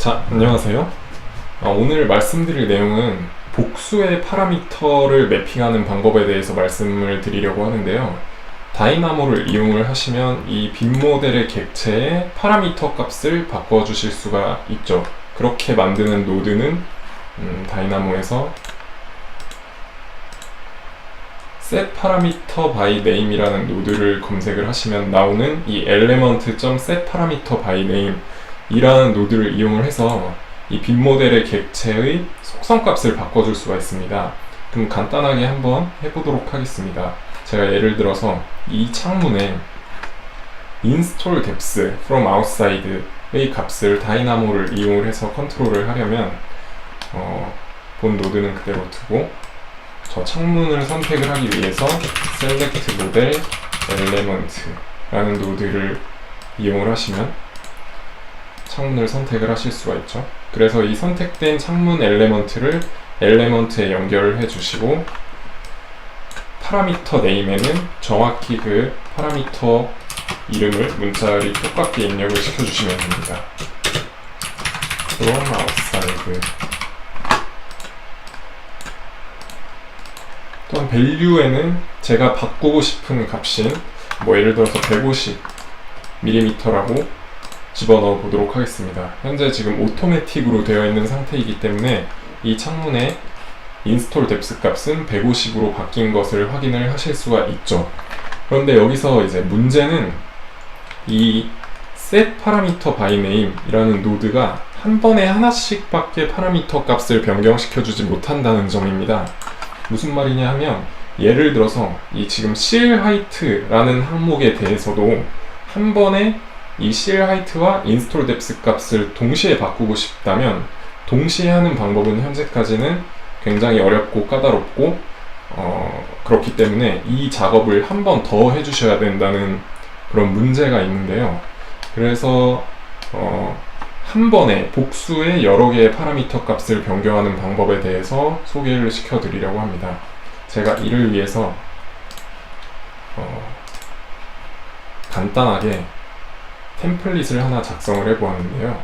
자, 안녕하세요. 아, 오늘 말씀드릴 내용은 복수의 파라미터를 매핑하는 방법에 대해서 말씀을 드리려고 하는데요. 다이나모를 이용을 하시면 이 빈 모델의 객체의 파라미터 값을 바꿔 주실 수가 있죠. 그렇게 만드는 노드는 음, 다이나모에서 set parameter by name이라는 노드를 검색을 하시면 나오는 이 element.set parameter by name 이라는 노드를 이용을 해서 이 빈 모델의 객체의 속성 값을 바꿔줄 수가 있습니다. 그럼 간단하게 한번 해보도록 하겠습니다. 제가 예를 들어서 이 창문에 install depth from outside의 값을 다이나모를 이용을 해서 컨트롤을 하려면 어, 본 노드는 그대로 두고 저 창문을 선택을 하기 위해서 select model element라는 노드를 이용을 하시면 창문을 선택을 하실 수가 있죠. 그래서 이 선택된 창문 엘레먼트를 엘레먼트에 연결을 해주시고 파라미터 네임에는 정확히 그 파라미터 이름을 문자열이 똑같게 입력을 시켜주시면 됩니다. from outside 또한 밸류에는 제가 바꾸고 싶은 값인 뭐 예를 들어서 150mm라고 집어넣어 보도록 하겠습니다. 현재 지금 오토매틱으로 되어 있는 상태이기 때문에 이 창문의 인스톨 뎁스 값은 150으로 바뀐 것을 확인을 하실 수가 있죠. 그런데 여기서 이제 문제는 이 set parameter by name 이라는 노드가 한 번에 하나씩밖에 파라미터 값을 변경시켜 주지 못한다는 점입니다. 무슨 말이냐 하면 예를 들어서 이 지금 seal height라는 항목에 대해서도 한 번에 이 seal height와 install depth 값을 동시에 바꾸고 싶다면 동시에 하는 방법은 현재까지는 굉장히 어렵고 까다롭고 어, 그렇기 때문에 이 작업을 한 번 더 해주셔야 된다는 그런 문제가 있는데요. 그래서 어, 한 번에 복수의 여러 개의 파라미터 값을 변경하는 방법에 대해서 소개를 시켜드리려고 합니다. 제가 이를 위해서 어, 간단하게 템플릿을 하나 작성을 해 보았는데요.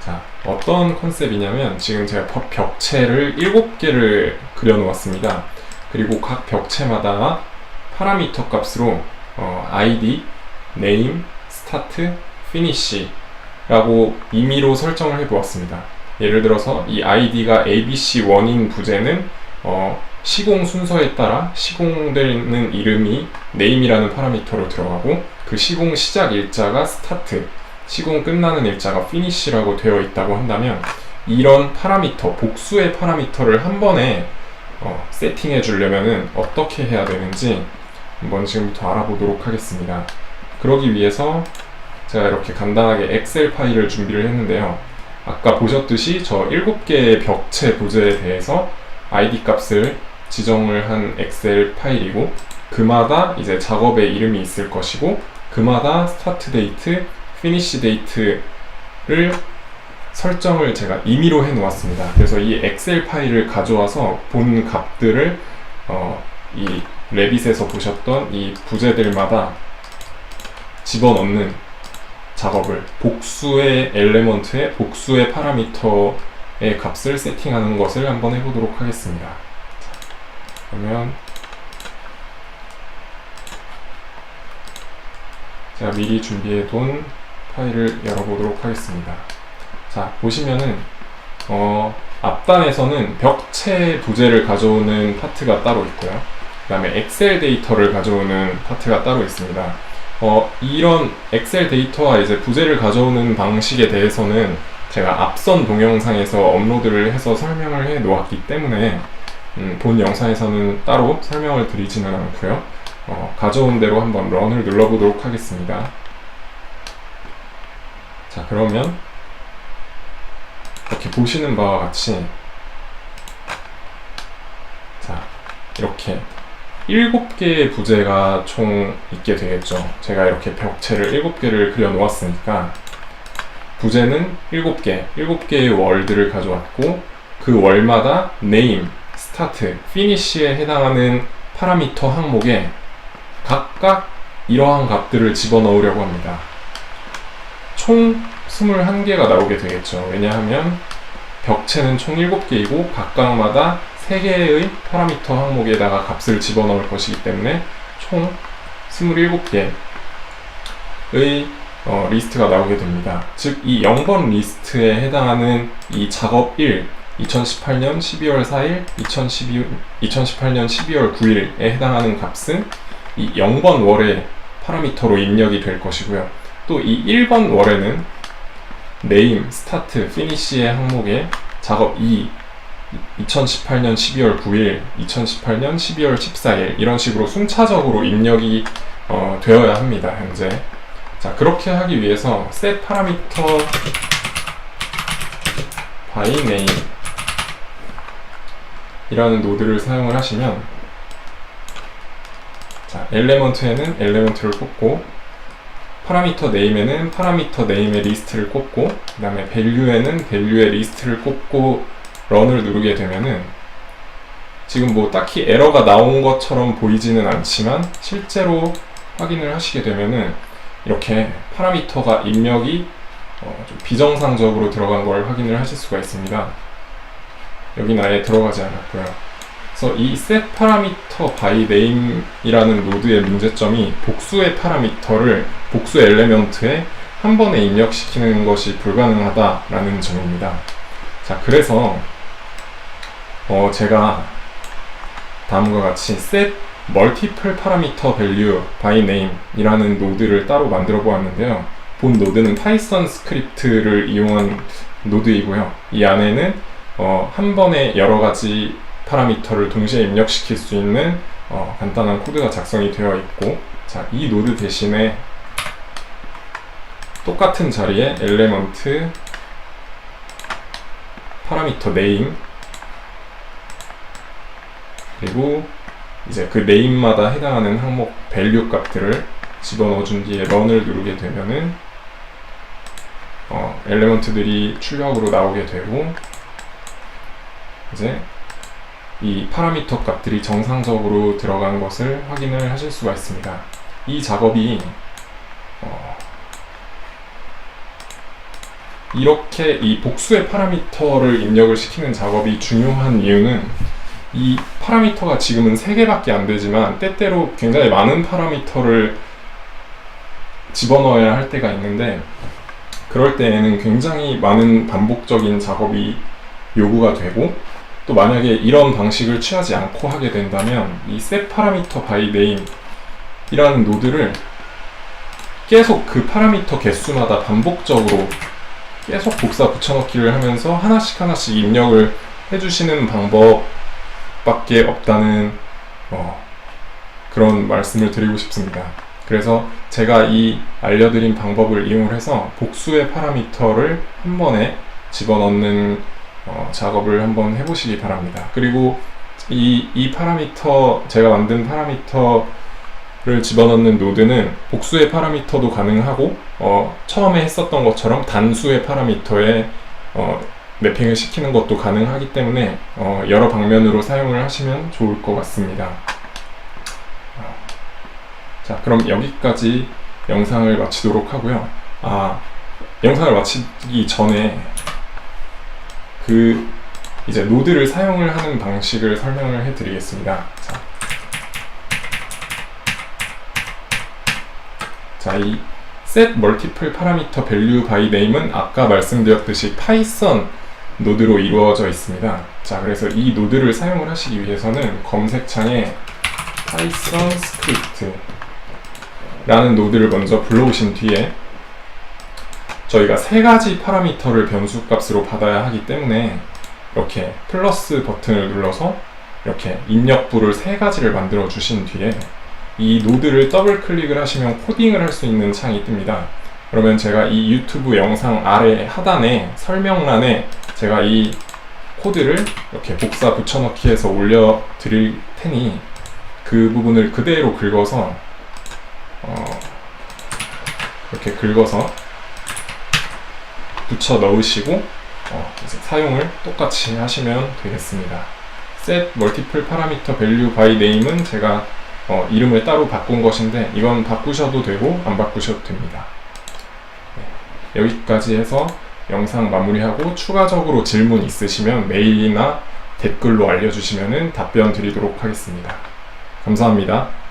자, 어떤 컨셉이냐면 지금 제가 벽- 벽체를 7개를 그려 놓았습니다. 그리고 각 벽체마다 파라미터 값으로 어, ID, name, start, finish라고 임의로 설정을 해 보았습니다. 예를 들어서 이 ID가 ABC1인 부재는 어, 시공 순서에 따라 시공되는 이름이 name이라는 파라미터로 들어가고 그 시공 시작 일자가 start, 시공 끝나는 일자가 finish라고 되어 있다고 한다면 이런 파라미터, 복수의 파라미터를 한 번에 어, 세팅해 주려면 어떻게 해야 되는지 한번 지금부터 알아보도록 하겠습니다. 그러기 위해서 제가 이렇게 간단하게 엑셀 파일을 준비를 했는데요. 아까 보셨듯이 저 7개의 벽체 부재에 대해서 ID 값을 지정을 한 엑셀 파일이고 그마다 이제 작업의 이름이 있을 것이고 그마다 스타트 데이트, 피니시 데이트를 설정을 제가 임의로 해 놓았습니다. 그래서 이 엑셀 파일을 가져와서 본 값들을 어, 이 레빗에서 보셨던 이 부재들마다 집어넣는 작업을 복수의 엘레먼트에 복수의 파라미터 의 값을 세팅하는 것을 한번 해보도록 하겠습니다. 자, 그러면 제가 미리 준비해 둔 파일을 열어보도록 하겠습니다. 자, 보시면은 어, 앞단에서는 벽체 부재를 가져오는 파트가 따로 있고요. 그 다음에 엑셀 데이터를 가져오는 파트가 따로 있습니다. 어, 이런 엑셀 데이터와 이제 부재를 가져오는 방식에 대해서는 제가 앞선 동영상에서 업로드를 해서 설명을 해 놓았기 때문에 음, 본 영상에서는 따로 설명을 드리지는 않고요. 어, 가져온 대로 한번 런을 눌러보도록 하겠습니다. 자, 그러면 이렇게 보시는 바와 같이 자, 이렇게 7개의 부재가 총 있게 되겠죠. 제가 이렇게 벽체를 7개를 그려 놓았으니까 부재는 7개, 7개의 월들을 가져왔고 그 월마다 name, start, finish에 해당하는 파라미터 항목에 각각 이러한 값들을 집어넣으려고 합니다. 총 21개가 나오게 되겠죠. 왜냐하면 벽체는 총 7개이고 각각마다 3개의 파라미터 항목에다가 값을 집어넣을 것이기 때문에 총 27개의 어, 리스트가 나오게 됩니다. 즉, 이 0번 리스트에 해당하는 이 작업 1, 2018년 12월 4일, 2012, 2018년 12월 9일에 해당하는 값은 이 0번 월의 파라미터로 입력이 될 것이고요. 또 이 1번 월에는 name, start, finish의 항목에 작업 2, 2018년 12월 9일, 2018년 12월 14일 이런 식으로 순차적으로 입력이 어, 되어야 합니다. 현재. 자 그렇게 하기 위해서 set 파라미터 by name 이라는 노드를 사용을 하시면 자 엘레먼트에는 엘레먼트를 꼽고 파라미터 네임에는 파라미터 네임의 리스트를 꼽고 그 다음에 밸류에는 밸류의 리스트를 꼽고 런을 누르게 되면은 지금 뭐 딱히 에러가 나온 것처럼 보이지는 않지만 실제로 확인을 하시게 되면은 이렇게 파라미터가 입력이 어, 좀 비정상적으로 들어간 걸 확인을 하실 수가 있습니다. 여긴 아예 들어가지 않았고요. 그래서 이 set parameter by name이라는 노드의 문제점이 복수의 파라미터를 복수 엘레먼트에 한 번에 입력시키는 것이 불가능하다라는 점입니다. 자, 그래서 어, 제가 다음과 같이 set multiple parameter value by name 이라는 노드를 따로 만들어 보았는데요. 본 노드는 파이썬 스크립트를 이용한 노드이고요. 이 안에는 어, 한 번에 여러 가지 파라미터를 동시에 입력시킬 수 있는 어, 간단한 코드가 작성이 되어 있고 자, 이 노드 대신에 똑같은 자리에 엘레먼트 파라미터 네임 그리고 이제 그 네임마다 해당하는 항목 밸류 값들을 집어넣어 준 뒤에 런을 누르게 되면은 어, 엘레먼트들이 출력으로 나오게 되고 이제 이 파라미터 값들이 정상적으로 들어간 것을 확인을 하실 수가 있습니다. 이 작업이 어, 이렇게 이 복수의 파라미터를 입력을 시키는 작업이 중요한 이유는 이 파라미터가 지금은 3개밖에 안 되지만 때때로 굉장히 많은 파라미터를 집어넣어야 할 때가 있는데 그럴 때에는 굉장히 많은 반복적인 작업이 요구가 되고 또 만약에 이런 방식을 취하지 않고 하게 된다면 이 set parameter by name 이라는 노드를 계속 그 파라미터 개수마다 반복적으로 계속 복사 붙여넣기를 하면서 하나씩 하나씩 입력을 해주시는 방법 밖에 없다는 어, 그런 말씀을 드리고 싶습니다. 그래서 제가 이 알려드린 방법을 이용해서 복수의 파라미터를 한 번에 집어넣는 어, 작업을 한번 해보시기 바랍니다. 그리고 이, 이 파라미터, 제가 만든 파라미터를 집어넣는 노드는 복수의 파라미터도 가능하고, 어, 처음에 했었던 것처럼 단수의 파라미터에 어, 매핑을 시키는 것도 가능하기 때문에 어, 여러 방면으로 사용을 하시면 좋을 것 같습니다. 어, 자, 그럼 여기까지 영상을 마치도록 하고요. 아, 영상을 마치기 전에 그 이제 노드를 사용을 하는 방식을 설명을 해드리겠습니다. 자, 자, 이 set multiple parameter value by name은 아까 말씀드렸듯이 파이썬 노드로 이루어져 있습니다. 자, 그래서 이 노드를 사용을 하시기 위해서는 검색창에 python script 라는 노드를 먼저 불러오신 뒤에 저희가 세 가지 파라미터를 변수 값으로 받아야 하기 때문에 이렇게 플러스 버튼을 눌러서 이렇게 입력부를 세 가지를 만들어 주신 뒤에 이 노드를 더블 클릭을 하시면 코딩을 할 수 있는 창이 뜹니다. 그러면 제가 이 유튜브 영상 아래 하단에 설명란에 제가 이 코드를 이렇게 복사 붙여넣기 해서 올려 드릴 테니 그 부분을 그대로 긁어서 어 이렇게 긁어서 붙여 넣으시고 어 이제 사용을 똑같이 하시면 되겠습니다. set multiple parameter value by name은 제가 어, 이름을 따로 바꾼 것인데 이건 바꾸셔도 되고 안 바꾸셔도 됩니다. 네. 여기까지 해서 영상 마무리하고 추가적으로 질문 있으시면 메일이나 댓글로 알려주시면 답변 드리도록 하겠습니다. 감사합니다.